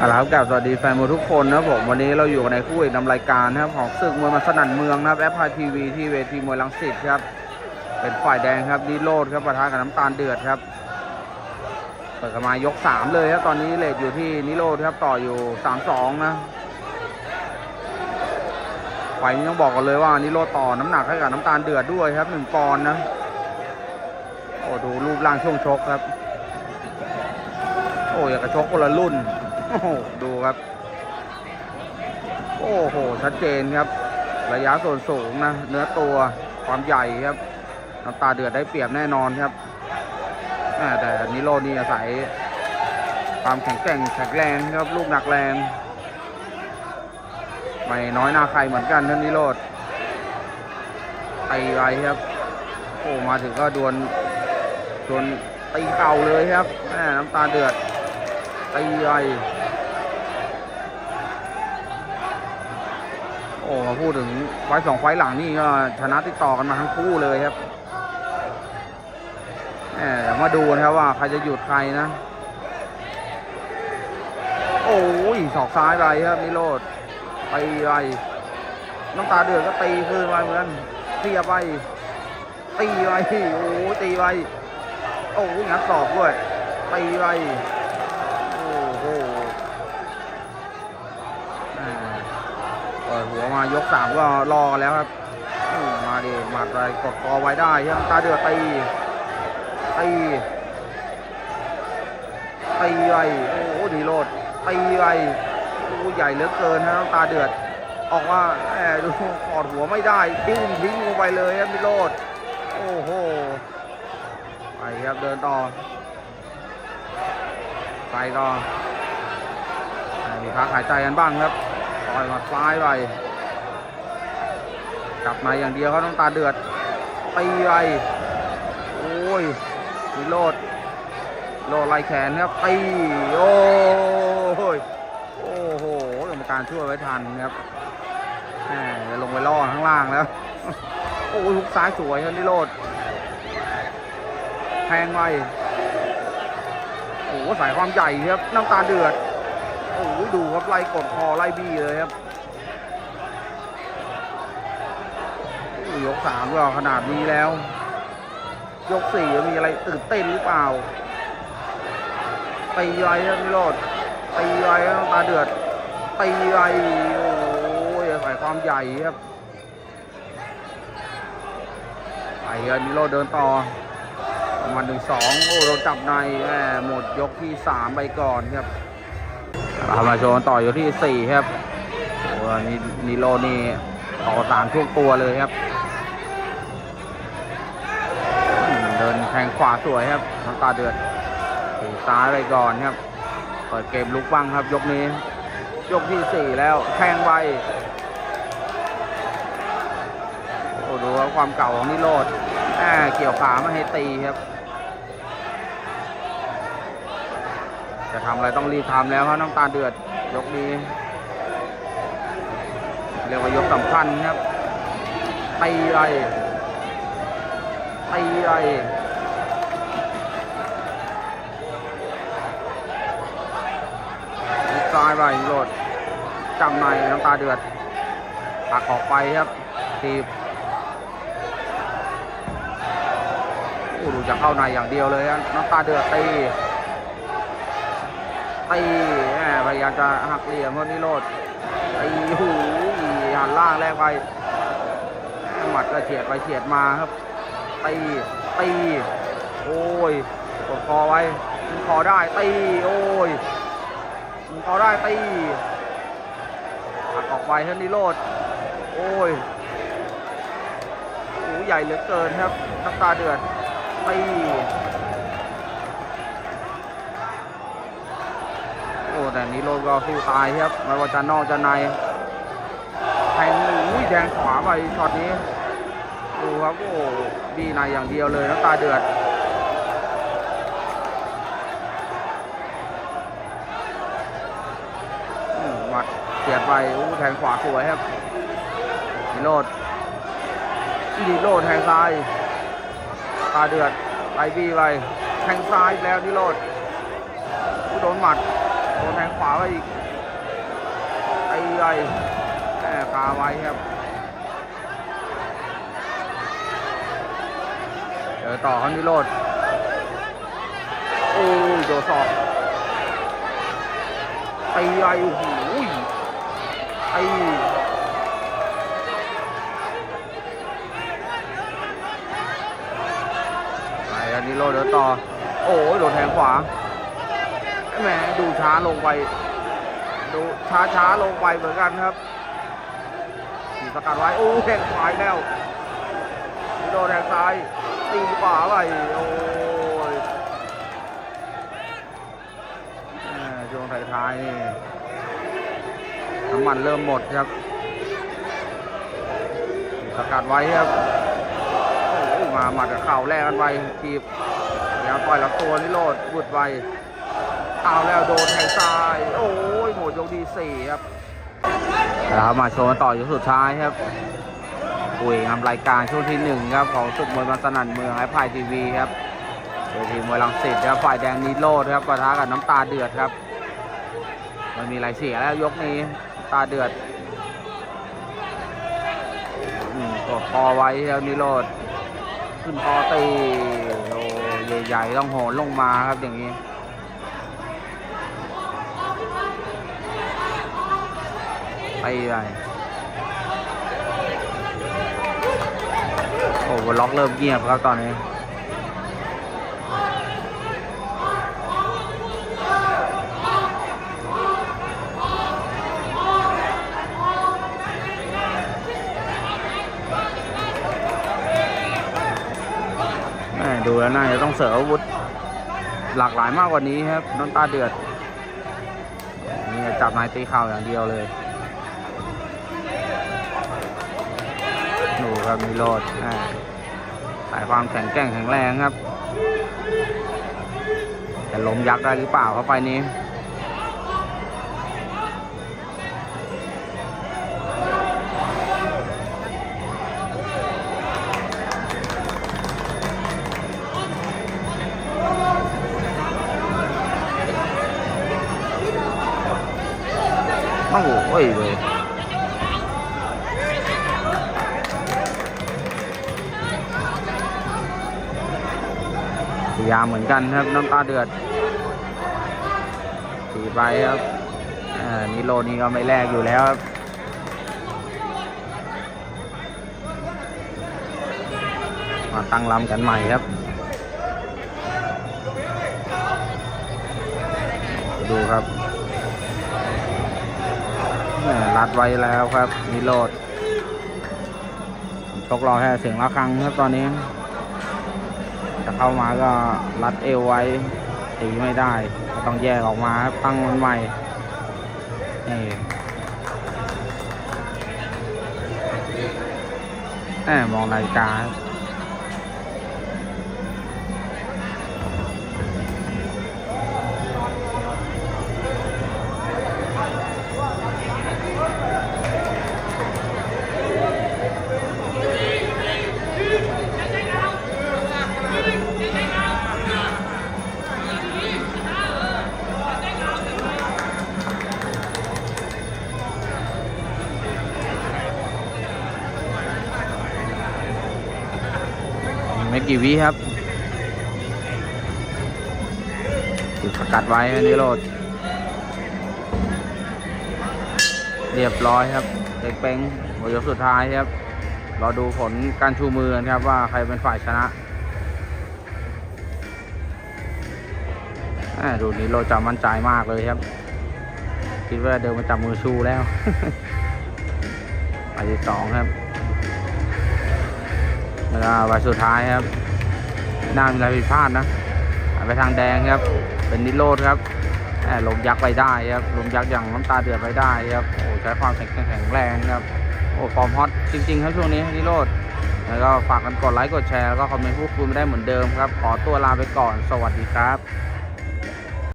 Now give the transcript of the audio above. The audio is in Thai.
เอาละครับกับสวัสดีแฟนมวยทุกคนนะผมวันนี้เราอยู่ในคู่เอกนำรายการนะครับของศึกมวยมันสนั่นเมืองนะครับแอปพลายทีวีที่เวทีมวยลังสิตครับเป็นฝ่ายแดงครับนิโรธครับประทะกับน้ำตาลเดือดครับเปิดมายกสามเลยครับตอนนี้เลทอยู่ที่นิโรธครับต่ออยู่สามสองนะไฟล์นี้ต้องบอกกันเลยว่านิโรธต่อน้ำหนักให้กับน้ำตาลเดือดด้วยครับหนึ่งปอนด์นะโอ้ดูรูปร่างช่วงชกครับ โอ้ยากระชกคนละรุ่น โอ้โหดูครับ โอ้โห ชัดเจนครับ ระยะส่วนสูงนะ เนื้อตัวความใหญ่ครับน้ำตาเดือดได้เปรียบแน่นอนครับ แต่นิโรนี่อาศัยความแข็งแกร่งแข็งแรงครับลูกหนักแรง ไม่น้อยหน้าใครเหมือนกันท่านนิโรธตีไรครับ โอ้มาถึงก็ดวลดวลตีเข่าเลยครับแน้ำตาเดือดตีไร อ้มาพูดถึงไฟสองไฟหลังนี่ก็ชนะติดต่อกันมาทั้งคู่เลยครับแหมเดี๋ยวมาดูนะครับว่าใครจะหยุดใครนะ โอ้ยศอกซ้ายไปครับนิโรธตีไรน้ำตาเดือดก็ตีคืนไปเหมือนเทียไป ตีไปโอ้ตีไปโอ้ยงัดศอกด้วยตีไป วมายกสามก็รอแล้วครับมาดิหมัดอะไรกดคอไว้ได้ครับตาเดือดตีตีตีไว้โอ้โหดีโรดตีไว้โอ้ใหญ่เหลือเกินนะตาเดือด ออกว่าแหมดูกอดหัวไม่ได้ทิ้งทิ้งลงไปเลยครับดีโรดโอ้โหไปครับเดินต่อไปก็มีพักหายใจกันบ้างครับต่อยหมัดซ้ายไป กลับมาอย่างเดียวเขาต้องตาเดือดตีไปโอ้ยมีโลดโลดไล่แขนครับตีโอ้ยโอ้โหกรรมการช่วยไว้ทันครับแหมจะลงไปล่อข้างล่างแล้วโอ้ยหุกซ้ายสวยครับนิโรธแทงไปโอ้โหสายความใหญ่ครับน้ำตาเดือดโอ้โหดูครับไล่กดคอไล่บี้เลยครับโอ้โห ยกสามก็ขนาดนี้แล้ว ยกสี่มีอะไรตื่นเต้นหรือเปล่าตีไรครับนิโรธตีไรครับตาเดือดตีไรโอ้ยใสายความใหญ่ครับไปนิโรธเดินต่อประมาณหนึ่งสองโอ้เราจับในแหมหมดยกที่สามไปก่อนครับมาโชว์ต่อยกที่สี่ครับโอ้นี่นิโรนี่ ต่อสามช่วงตัวเลยครับ เดินแทงขวาสวยครับน้ำตาเดือดถีบซ้ายไปก่อนครับ เปิดเกมลุกบ้างครับ ยกนี้ ยกที่สี่แล้วแทงไวโอ้ดูว่าความเก่าของนิโรธเกี่ยวขาไม่ให้ตีครับจะทำอะไรต้องรีบทำแล้วครับน้ำตาเดือดยกนี้ เรียกว่ายกสำคัญครับตีไรตีไรซ้ายไปโหลดจำในน้ำตาเดือดหักออกไปครับทีบโอ้ดูจะเข้าในอย่างเดียวเลยน้ำตาเดือดตีตีแหมพยายามจะหักเหลี่ยมพวกนี้โลดตีหู หันล่างแรกไปหมัดก็เฉียดไปเฉียดมาครับตีตีโอ้ยกดคอไว้ดึงคอได้ตีโอ้ยดึงคอได้ตีหักออกไปท่านี้โลดโอ้ยหูใหญ่เหลือเกินครับน้ำตาเดือดตีโอ้แต่นี้โลดก็สู้ตายครับไม่ว่าจะนอกจะใน แทงขวาไปช็อตนี้ ดูครับโอ้ดีในอย่างเดียวเลยน้ำตาเดือดหมัดเสียดไปโอ้แทงขวาสวยครับนิโรดนิโรดแทงซ้าย ตาเดือดไล่บี้ไปแทงซ้ายแล้วนิโรดโดนหมัดโดนแทงขขวาไปอีกไอ้ไอ้แม่คาไว้ครับเจ อต่อครับนิโรธโอ้ยโดนศอกไอ้ไอ้โอ้โหไอ้ไอ้อันนิโรธเดินต่อ โอ้ยโดนแทงขวาแหมดูช้าลงไป ดูช้าช้าลงไปเหมือนกันครับมีสกัดไว้ โอ้แทงขวาแล้วนิโรธแทงซ้าย ตีขวาไปโอ้ยช่วงท้ายๆนี่น้ำมันเริ่มหมดครับสกัดไว้ครับมาหมัดกับเข่าแลกกันไปทีบยาวต่อยลำตัวนิโรธบุดไวเอาแล้วโดนแทงซ้าย โอ้ยหมดยกดีสี่ครับแล้วมาโชว์ต่อยกสุดท้ายครับ คุยนำรายการช่วงที่หนึ่งครับของศึกมวยมันสนั่นเมืองไอ้พายทีวีครับโดยทีมมวยลังสิตครับฝ่ายแดงนิโรธครับปะทะกับน้ำตาเดือดครับ มันมีอะไรเสียแล้วยกนี้ตาเดือดอืมกดคอไว้ครับนิโรธขึ้นคอตีโอ้ใหญ่ๆต้องโหนลงมาครับอย่างนี้ไปไปโอ้บนล็อกเริ่มเงียบครับตอนนี้แม่ดูแล้วน่าจะต้องเสริมอาวุธหลากหลายมากกว่านี้ครับน้ำตาเดือดนี่จับนายตีเข่าอย่างเดียวเลย ครับมีโรดสายความแข็งแกร่งแข็งแรงครับ จะล้มยักษ์ได้หรือเปล่าเข้าไปนี้ พยายามเหมือนกันครับน้ำตาเดือดสีไปครับอ่านิโรนี่ก็ไม่แลกอยู่แล้วครับมาตั้งลำกันใหม่ครับ ดูครับรัดไว้แล้วครับนิโรธชกรอแค่เสียงระฆังครับตอนนี้ จะเข้ามาก็รัดเอวไว้ตีไม่ได้ก็ต้องแยกออกมาตั้งมันใหม่นี่แหมมองนาฬิกา ไม่กี่วิครับถูกสกัดไว้อันนี้โรดเรียบร้อยครับเด็กเป้งหัวยกสุดท้ายครับรอดูผลการชูมือกันครับว่าใครเป็นฝ่ายชนะดูนี้โรดจะมั่นใจมากเลยครับ คิดว่าเดินมาจับมือชูแล้วไปที่สองครับ แล้วก็วันสุดท้ายครับน่ามีอะไรผิดพลาดนะไปทางแดงครับ เป็นนิโรธครับแหมลมยักษ์ไปได้ครับลมยักษ์อย่างน้ำตาเดือดไปได้ครับโอ้ใช้ความแข็งแรงแข็งแรงครับโอ้ฟอร์มฮอตจริงๆครับช่วงนี้นิโรธแล้วก็ฝากกันกดไลค์กดแชร์แล้วก็คอมเมนต์พูดคุยไม่ได้เหมือนเดิมครับ ขอตัวลาไปก่อนสวัสดีครับ